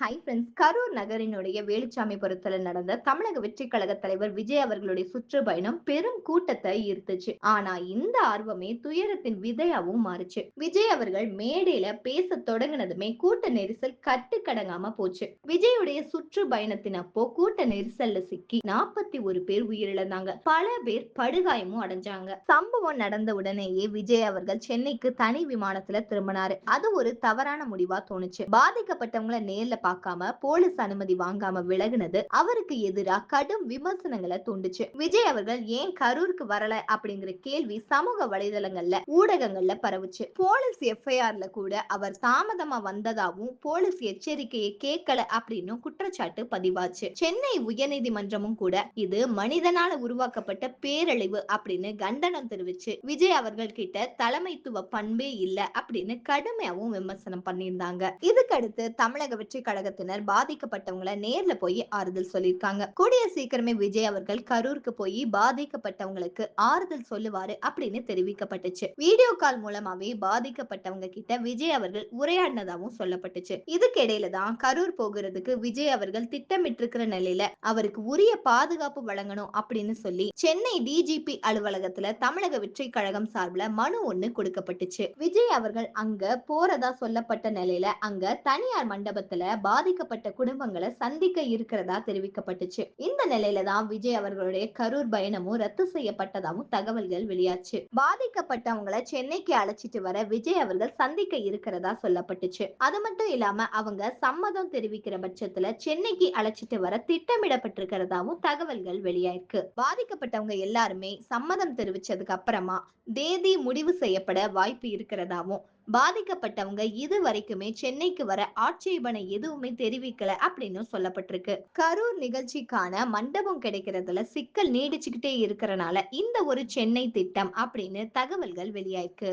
High friends Karur நகரினுடைய வேலுச்சாமிபுரத்துல நடந்த தமிழக வெற்றி கழக தலைவர் விஜய் அவர்களுடைய சுற்றுப்பயணம் பெரும் கூட்டத்தை ஈர்த்துச்சு. ஆனா இந்த ஆர்வமே துயரத்தின் விதையாவும் மாறுச்சு. விஜய் அவர்கள் மேடையில பேச தொடங்கினதுமே கூட்ட நெரிசல் கட்டுக்கடங்காம போச்சு. விஜயுடைய சுற்றுப்பயணத்தின் அப்போ கூட்ட நெரிசல்ல சிக்கி நாற்பத்தி ஒரு பேர் உயிரிழந்தாங்க. பல பேர் படுகாயமும் அடைஞ்சாங்க. சம்பவம் நடந்த உடனேயே விஜய் அவர்கள் சென்னைக்கு தனி விமானத்துல திரும்பினாரு. அது ஒரு தவறான முடிவா தோணுச்சு. பாதிக்கப்பட்டவங்கள நேர்ல பார்க்காம போலீஸ் அனுமதி வாங்காம விலகுனது அவருக்கு எதிரா கடும் விமர்சனங்களை தூண்டுச்சு. விஜய் அவர்கள் ஏன் கரூருக்கு வரல அப்படிங்கிற கேள்வி சமூக வலைதளங்கள்ல ஊடகங்கள்ல பரவுச்சு. போலீஸ் எஃப்ஐஆர்ல கூட அவர் தாமதமா வந்ததாவும் போலீஸ் எச்சரிக்கையை கேட்கல அப்படின்னு குற்றச்சாட்டு பதிவாச்சு. சென்னை உயர்நீதிமன்றமும் கூட இது மனிதனால உருவாக்கப்பட்ட பேரழிவு அப்படின்னு கண்டனம் தெரிவிச்சு விஜய் அவர்கள் கிட்ட தலைமைத்துவ பண்பே இல்ல அப்படின்னு கடுமையாவும் விமர்சனம் பண்ணியிருந்தாங்க. இதுக்கடுத்து தமிழக வெற்றி கழகத்தினர் பாதிக்கப்பட்டவங்கள நேர்ல போய் ஆறுதல் சொல்லியிருக்காங்க. கூடிய சீக்கிரமே விஜய் அவர்கள் கரூருக்கு போய் பாதிக்கப்பட்டவங்களுக்கு ஆறுதல் சொல்லுவாரு அப்படின்னு தெரிவிக்கப்பட்டுச்சு. வீடியோ கால் மூலமாவே பாதிக்கப்பட்டவங்க கிட்ட விஜய் அவர்கள் உரையாடினதாகவும் சொல்லப்பட்டுச்சு. இதுக்கு இடையில தான் கரூர் போகிறதுக்கு விஜய் அவர்கள் திட்டமிட்டிருக்கிற நிலையில அவருக்கு உரிய பாதுகாப்பு வழங்கணும் அப்படின்னு சொல்லி சென்னை டிஜிபி அலுவலகத்துல தமிழக வெற்றி கழகம் சார்பில் மனு ஒண்ணு கொடுக்கப்பட்டுச்சு. விஜய் அவர்கள் அங்க போறதா சொல்லப்பட்ட நிலையில அங்க தனியார் மண்டபத்துல பாதிக்கப்பட்ட குடும்பங்களை சந்திக்க இருக்கிறதா தெரிவிக்கப்பட்டுச்சு. இந்த நிலையில தான் விஜய் அவர்களுடைய கரூர் பயணமும் ரத்து செய்யப்பட்டதாகவும் தகவல்கள் வெளியாச்சு. பாதிக்கப்பட்டவங்களை சென்னைக்கு அழைச்சிட்டு வர விஜய் அவர்கள் சந்திக்க இருக்கிறதா சொல்லப்பட்டுச்சு. அது மட்டும் இல்லாம அவங்க சம்மதம் தெரிவிக்கிற பட்சத்துல சென்னைக்கு அழைச்சிட்டு வர திட்டமிடப்பட்டிருக்கிறதாவும் தகவல்கள் வெளியாயிருக்கு. பாதிக்கப்பட்டவங்க எல்லாருமே சம்மதம் தெரிவிச்சதுக்கு அப்புறமா தேதி முடிவு செய்யப்பட வாய்ப்பு இருக்கிறதாவும் பாதிக்கப்பட்டவங்க இது வரைக்குமே சென்னைக்கு வர ஆட்சேபனை எதுவுமே தெரிவிக்கல அப்படின்னு சொல்லப்பட்டிருக்கு. கரூர் நிகழ்ச்சிக்கான மண்டபம் கிடைக்கிறதுல சிக்கல் நீடிச்சுக்கிட்டே இருக்கிறனால இந்த ஒரு சென்னை திட்டம் அப்படின்னு தகவல்கள் வெளியாயிருக்கு.